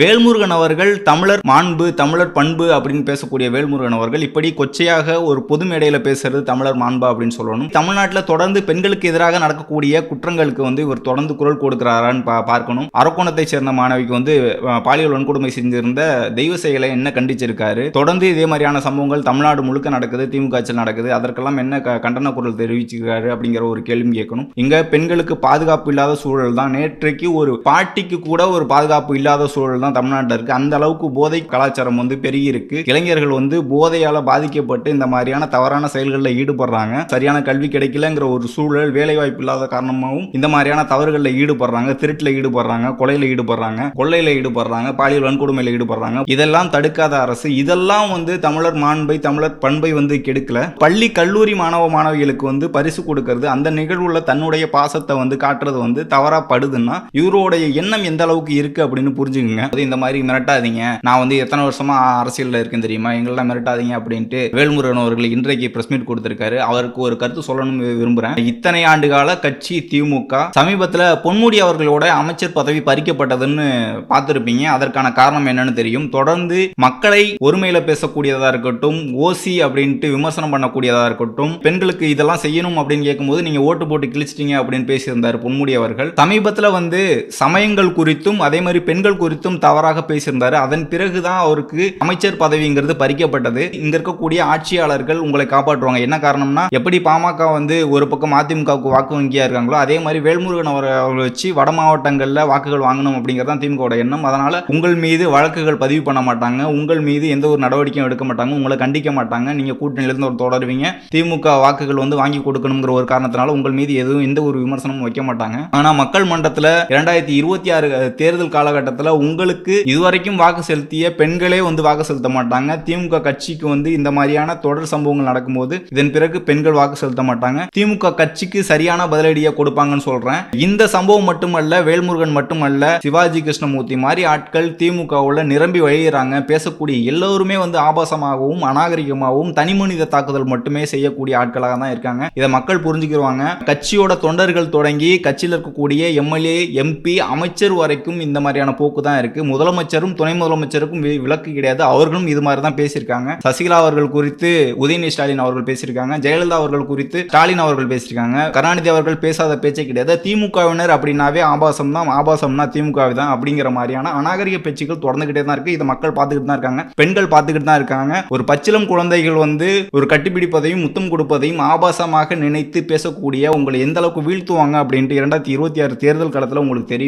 வேல்முருகன் அவர்கள் தமிழர் மாண்பு தமிழர் பண்பு அப்படின்னு பேசக்கூடிய வேல்முருகன் அவர்கள் இப்படி கொச்சையாக ஒரு பொது மேடையில் பேசுறது தமிழர் மாண்பா அப்படின்னு சொல்லணும். தமிழ்நாட்டில் தொடர்ந்து பெண்களுக்கு எதிராக நடக்கக்கூடிய குற்றங்களுக்கு வந்து இவர் தொடர்ந்து குரல் கொடுக்கிறாரான்னு பா பார்க்கணும். அரக்கோணத்தை சேர்ந்த மாணவிக்கு வந்து பாலியல் வன்கொடுமை செஞ்சிருந்த தெய்வ செயலை என்ன கண்டிச்சிருக்காரு? தொடர்ந்து இதே மாதிரியான சம்பவங்கள் தமிழ்நாடு முழுக்க நடக்குது திமுக நடக்குது. அதற்கெல்லாம் என்ன கண்டன குரல் தெரிவிச்சிருக்காரு அப்படிங்கிற ஒரு கேள்வி கேட்கணும். இங்க பெண்களுக்கு பாதுகாப்பு இல்லாத சூழல் தான் நேற்றைக்கு ஒரு பாட்டிக்கு கூட ஒரு பாதுகாப்பு இல்லாத சூழல் தான் தமிழ்நாட்டில் இருக்குது அந்த அளவுக்கு போதை கலாச்சாரம் வந்து பெருகி இருக்கு இளைஞர்கள் வந்து போதையால் பாதிக்கப்பட்டு இந்த மாதிரியான தவறான செயல்களில் ஈடுபடுறாங்க. சரியான கல்வி கிடைக்கலங்கிற ஒரு சூழல் வேலைவாய்ப்பு இல்லாத காரணமாகவும் இந்த மாதிரியான தவறுகளில் ஈடுபடுறாங்க. திருட்டில் ஈடுபடுறாங்க. கொலையில் ஈடுபடுறாங்க. கொள்ளையில் ஈடுபடுறாங்க. பாலியல் வன்கொடுமையில் ஈடுபடுறாங்க. இதெல்லாம் தடுக்காத அரசு. இதெல்லாம் வந்து தமிழர் மாண்பை தமிழர் பண்பை வந்து கெடுக்கல. பள்ளி கல்லூரி மாணவ மாணவிகளுக்கு வந்து பரிசு கொடுக்கறது அந்த நிகழ்வுல தன்னுடைய பாசத்தை வந்து காட்டுறது வந்து தவறா படுதுன்னா இவருடைய எண்ணம் எந்த அளவுக்கு இருக்கு அப்படின்னு புரிஞ்சுக்குங்க. அது இந்த மாதிரி மிரட்டாதீங்க. நான் வந்து எத்தனை வருஷமா அரசியலில் இருக்கேன் தெரியுமா? எங்களெல்லாம் மிரட்டாதீங்க அப்படின்ட்டு வேல்முருகன் அவர்கள் இன்றைக்கு பிரஸ் மீட் கொடுத்திருக்காரு. அவருக்கு ஒரு கருத்து சொல்லணும்னு விரும்புறேன். இத்தனை ஆண்டு கால கட்சி திமுக சமீபத்தில் பொன்முடி அவர்களோட அமைச்சர் பதவி பறிக்கப்பட்டதுன்னு பார்த்திருப்பீங்க. அதற்கான காரணம் என்னன்னு தெரியும். தொடர்ந்து மக்களை ஒருமையில பேசக்கூடியதா இருக்கட்டும் ஓசி அப்படின்ட்டு விமர்சனம் பண்ணக்கூடியதா இருக்கட்டும் பெண்களுக்கு இதெல்லாம் செய்யணும் அப்படின்னு கேட்கும்போது நீங்க ஓட்டு போட்டு கிழிச்சிட்டீங்க அப்படின்னு பேசியிருந்தார் பொன்முடி அவர்கள். சமீபத்தில் வந்து சமயங்கள் குறித்தும் அதே மாதிரி பெண்கள் குறித்தும் தவறாக பேசியிருந்தார். அதன் பிறகு தான் அவருக்கு அமைச்சர் பதவிங்கிறது பறிக்கப்பட்டது. இங்க இருக்கக்கூடிய ஆட்சியாளர்கள் உங்களை காப்பாற்றுவாங்க. என்ன காரணம்னா எப்படி பாமக வந்து ஒரு பக்கம் அதிமுகவுக்கு வாக்கு வங்கியா இருக்காங்களோ அதே மாதிரி வேல்முருகன் அவரை அவரை வச்சு வட மாவட்டங்களில் வாக்குகள் வாங்கணும் அப்படிங்கிறது தான் திமுகவோட எண்ணம். அதனால உங்கள் மீது வழக்குகள் பதிவு பண்ண மாட்டாங்க. உங்கள் மீது எந்த ஒரு நடவடிக்கையும் எடுக்க மாட்டாங்க. உங்களை கண்டிக்க மாட்டாங்க. நீங்க கூட்டணியிலிருந்து ஒரு தொடருவீங்க. திமுக வாக்குகள் வந்து வாங்கி கொடுக்கணுங்கிற ஒரு காரணத்தினால உங்கள் மீது எதுவும் எந்த ஒரு விமர்சனமும் வைக்க மாட்டாங்க. ஆனா மக்கள் மன்றத்தில் இரண்டாயிரத்தி இருபத்தி ஆறு தேர்தல் காலகட்டத்தில் உங்களுக்கு இதுவரைக்கும் வாக்கு செலுத்திய பெண்களே வந்து வாக்கு செலுத்த மாட்டாங்க. திமுக கட்சிக்கு வந்து இந்த மாதிரியான தொடர் சம்பவங்கள் நடக்கும்போது இதன் பிறகு பெண்கள் வாக்கு செலுத்த மாட்டாங்க. திமுக கட்சிக்கு சரியான பதிலடியை கொடுப்பாங்கன்னு சொல்றேன். இந்த சம்பவம் மட்டுமல்ல வேல்முருகன் மட்டுமல்ல சிவாஜி கிருஷ்ணமூர்த்தி மாதிரி ஆட்கள் திமுகவுல நிரம்பி வழியிறாங்க. பேசக்கூடிய எல்லோருமே வந்து ஆபாசமாகவும் அநாகரிகமாகவும் தனிமனித தாக்குதல் மட்டுமே செய்யக்கூடிய ஆட்களாக தான் இருக்காங்க. இதை மக்கள் புரிஞ்சுக்கிடுவாங்க கட்சியோட தொண்டர்கள் தொடங்கி கட்சியில் இருக்கக்கூடிய எம்எல்ஏ எம்பி அமைச்சர் வரைக்கும் இந்த மாதிரியான போக்கு தான் இருக்கு. முதலமைச்சரும் துணை முதலமைச்சருக்கும் விலக்கு கிடையாது. அவர்களும் இது மாதிரி தான் பேசியிருக்காங்க. சசிகலா அவர்கள் குறித்து உதயநிதி ஸ்டாலின் அவர்கள் பேசியிருக்காங்க. ஜெயலலிதா அவர்கள் குறித்து ஸ்டாலின் அவர்கள் பேசியிருக்காங்க. கருணாநிதி அவர்கள் பேசாத பேச்சே கிடையாது. திமுகவினர் அப்படின்னாவே ஆபாசம் தான். ஆபாசம்னா திமுக தான் அப்படிங்கிற மாதிரியான அநாகரிக பேச்சுக்கள் தொடர்ந்துகிட்டே தான் இருக்கு. இதை மக்கள் பார்த்துக்கிட்டு தான் இருக்காங்க. பெண்கள் பார்த்துக்கிட்டு தான் இருக்காங்க. ஒரு பச்சிலம் குழந்தைகள் வந்து ஒரு கட்டிப்பிடிப்பதையும் முத்தம் கொடுப்பதையும் ஆபாசமாக நினைத்து பேசக்கூடிய உங்களை எந்த அளவுக்கு வீழ்த்துவாங்க அப்படின்ட்டு இரண்டாயிரத்தி இருபத்தி ஆறு தேர்தல் காலத்தில் உங்களுக்கு தெரியும்.